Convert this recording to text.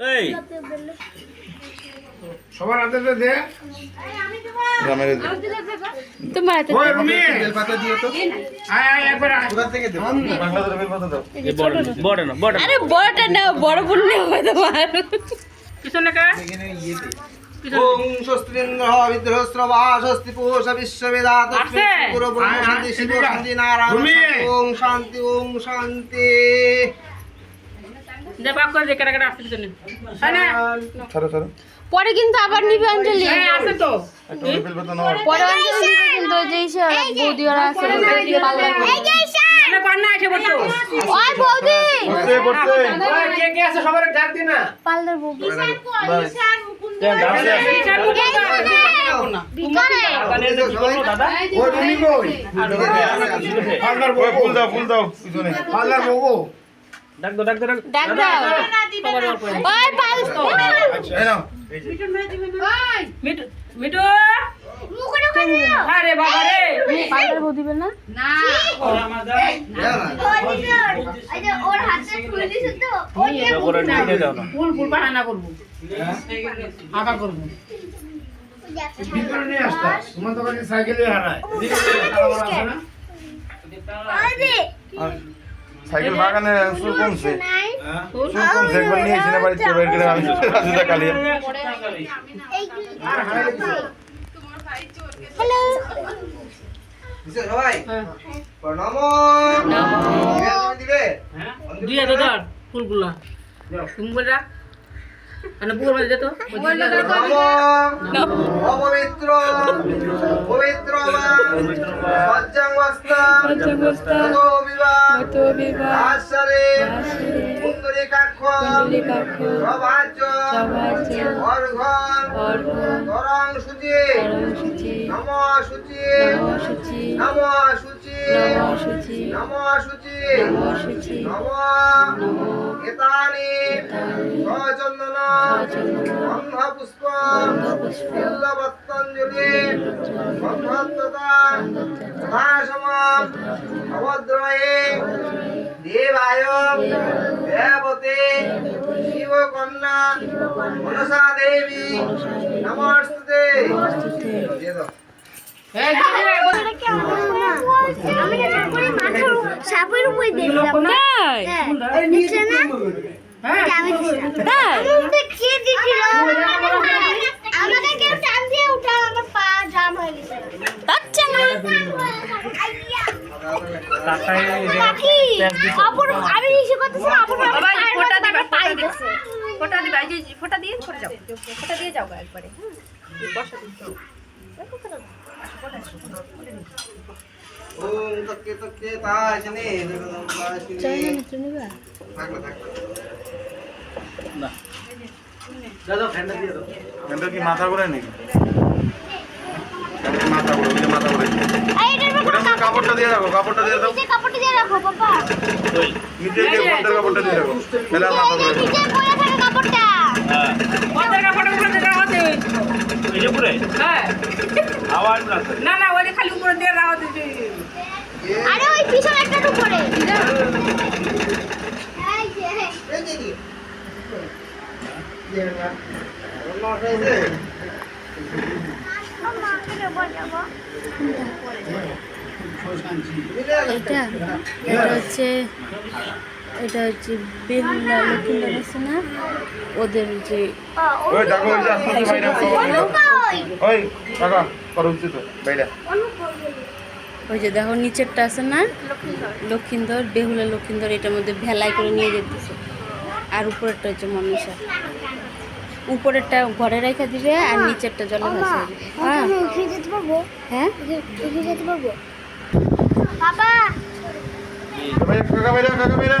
এই। সবার হাতে দে। গ্রামের তোমার হাতে ওই রুমি। বেলপাতা দিও তো। আয় আয় একবার আয়। থেকে দেবো? বাংলাদেশের বেলপাতা দাও এই বড় বড় না বড় আরে বড়টা নাও বড় বোন নেওয়া তোমার। পিছনে কা? এখানে স্বস্তিন্দ্র বিদ্রস্রবা স্বস্তি পুষ বিশ্ববেদাত। পুরো ব্রহ্ম শান্তি শিব। শান্তি নারায়ণ ভূমি। শান্তি, ওং শান্তি ওং শান্তি। দে বাক করে দে কেটে কেটে আসছে পিছনে হয় ছাড়ো ছাড়ো পরে কিন্তু আবার নিবে অঞ্জলি হ্যাঁ আছে তো পরে অঞ্জলি নিবে কিন্তু ওই যে ইসে বৌদি ওরা আছে পার্লার আমরা পার না এসে বলতো ওই বৌদি পড়ছে পড়ছে ওই কে কে আছে সবার ডাক দি না পার্লার বৌদি বিচার মুখ না দাদা ওই রুমি কই পার্লার ওই ফুল দাও ফুল দাও পার্লার বউ ডাক দো ডাক দো ডাক ডাক দাও। ওই পাল এই নাও। মিটু মিটু আরে বাবা রে। পার্লার বৌদি দিবে না? ওর হাতে খুলে দিছে তো করে নিয়ে ফুল ফুল বাহানা করব। আঁকা করব। ভিতরে আসতা তোমার তো সাইকেলে হারায়। এদিকে তালা মারা আছে না? সাইকেল বাগানে চুল কমছে। হ্যাঁ? চুল কমছে একবার নিয়ে এসে বাড়িতে বের করে আমি রাজুদা কালিয়া। সবাই? হ্যাঁ। প্রণাম। দিবে? ধর ফুলগুলা। তুমি বলে রাখ। নম। অপবিত্র। পবিত্র কুন্দলিকাক্ষ সভাজ্য অর্ঘ তরং শুচি নম শুচি নম শুচি নম শুচি নম। এতানি। সচন্দন। গন্ধ পুষ্প বিল্লবত্তঞ্জলি গন্ধত্ততা তথাসম অভদ্রয়ে দেবায় দেবতে শিবকন্যা মনসা দেবী নমস্তে সাপের উপরে হ্যাঁ না? হ্যাঁ। আমি এসে করতেছিলাম আপুর বাবা, এই দিবা, আমার পায়ে ফোঁটা দিবা। গেছে ফোঁটা দিবা এই যে ফোঁটা দিয়ে করে যাও। ফোঁটা দিয়ে যাও ওম তক্কে তক্কে থাকল থাকল কি মাথা ঘুরে নাকি? মাথা ঘুরে মাথা ঘুরে কাপড়টা দিয়ে রাখো কাপড়টা দিয়ে দাও কাপড়টা দিয়ে রাখো বাবা নিচে যে উপরটার কাপড়টা দিয়ে রাখো। মাথা নিচে পড়ে থাকে কাপড়টা। কাপড়ের উপরে। দিয়ে রাখা আছে। হ্যাঁ। না না ওই খালি উপরে দিয়ে রাখা আছে। আরে ওই পিছনে একটা উপরে। এই যে এই যে। কি? নমস্তে যে মামা কে বলব এটা এটা হচ্ছে এটা হচ্ছে বেহুলা লক্ষ্মীন্দর আছে না ওদের যে ওই দেখো ওই যে দেখো নিচেরটা আছে না? লক্ষ্মীন্দর বেহুলা লক্ষ্মীন্দর এটার মধ্যে ভেলাই করে নিয়ে যেতেছে। আর উপরেরটা হচ্ছে মনীষা। উপরেরটা ঘরে রেখে দিবে আর নিচেরটা জলে ভাসিয়ে দিবে। হ্যাঁ যেতে পারব? হ্যাঁ? Papa. Coba ya, kakak beda, kakak beda.